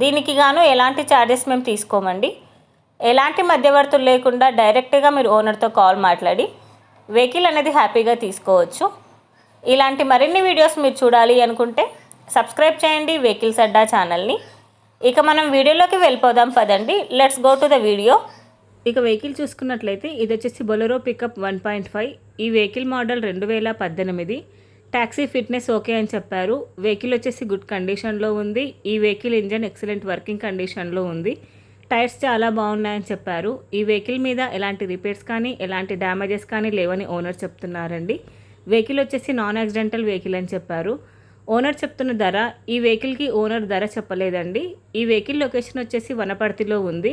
దీనికి గాను ఎలాంటి ఛార్జెస్ మేము తీసుకోమండి. ఎలాంటి మధ్యవర్తులు లేకుండా డైరెక్ట్గా మీరు ఓనర్తో కాల్ మాట్లాడి వెహికల్ అనేది హ్యాపీగా తీసుకోవచ్చు. ఇలాంటి మరిన్ని వీడియోస్ మీరు చూడాలి అనుకుంటే సబ్స్క్రైబ్ చేయండి వెహికల్స్ అడ్డా ఛానల్ని ఇక మనం వీడియోలోకి వెళ్ళిపోదాం పదండి. Let's go to the video ఇక వెహికల్ చూసుకున్నట్లయితే ఇది వచ్చేసి Bolero pickup one point five ఈ వెహికల్ మోడల్ రెండు వేల పద్దెనిమిది. ట్యాక్సీ ఫిట్నెస్ ఓకే అని చెప్పారు. వెహికల్ వచ్చేసి గుడ్ కండిషన్లో ఉంది. ఈ వెహికల్ ఇంజన్ ఎక్సలెంట్ వర్కింగ్ కండిషన్లో ఉంది. టైర్స్ చాలా బాగున్నాయని చెప్పారు. ఈ వెహికల్ మీద ఎలాంటి రిపేర్స్ కానీ ఎలాంటి డ్యామేజెస్ కానీ లేవని ఓనర్ చెప్తున్నారండి. వెహికల్ వచ్చేసి నాన్ యాక్సిడెంటల్ వెహికల్ అని చెప్పారు. ఓనర్ చెప్తున్న ధర ఈ వెహికల్కి ఓనర్ ధర చెప్పలేదండి. ఈ వెహికల్ లొకేషన్ వచ్చేసి వనపర్తిలో ఉంది.